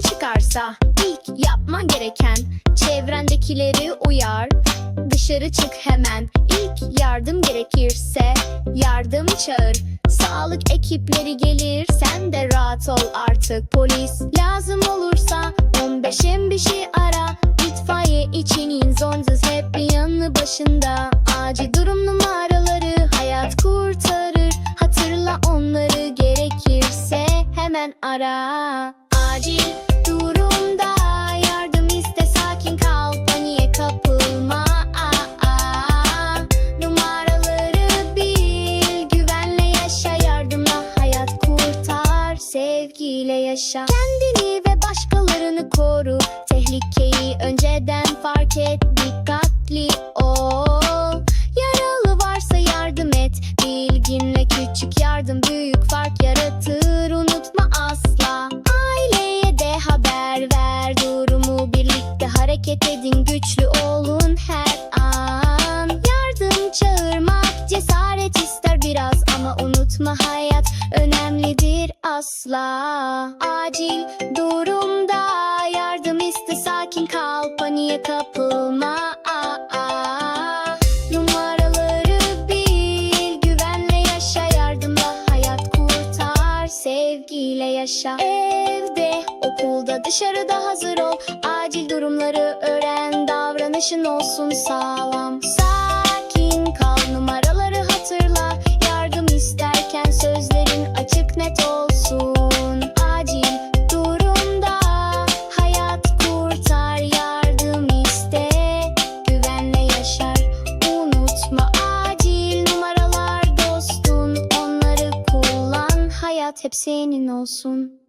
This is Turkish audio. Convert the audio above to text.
çıkarsa ilk yapman gereken çevrendekileri uyar. Dışarı çık hemen. İlk yardım gerekirse yardım çağır. Sağlık ekipleri gelir. Sen de rahat ol artık. Polis lazım olursa 15 bir şey ara. İtfaiye için inzonzuz hep bir yanı başında. Hemen ara. Acil durumda yardım iste sakin kal paniğe kapılma. Aa. Numaraları bil güvenle yaşa yardımla hayat kurtar sevgiyle yaşa. Kendini ve başkalarını koru tehlikeyi önceden fark et dikkatli hareket edin güçlü olun her an. Yardım çağırmak cesaret ister biraz ama unutma hayat önemlidir asla. Acil durumda yardım iste sakin kal paniğe kapılma. Numaraları bil güvenle yaşa yardımla hayat kurtar sevgiyle yaşa. Evde okulda dışarıda hazır ol acil durumları öğren davranışın olsun sağlam. Sakin kal numaraları hatırla yardım isterken sözlerin açık net olsun. Acil durumda hayat kurtar yardım iste güvenle yaşar. Unutma acil numaralar dostun onları kullan hayat hep senin olsun.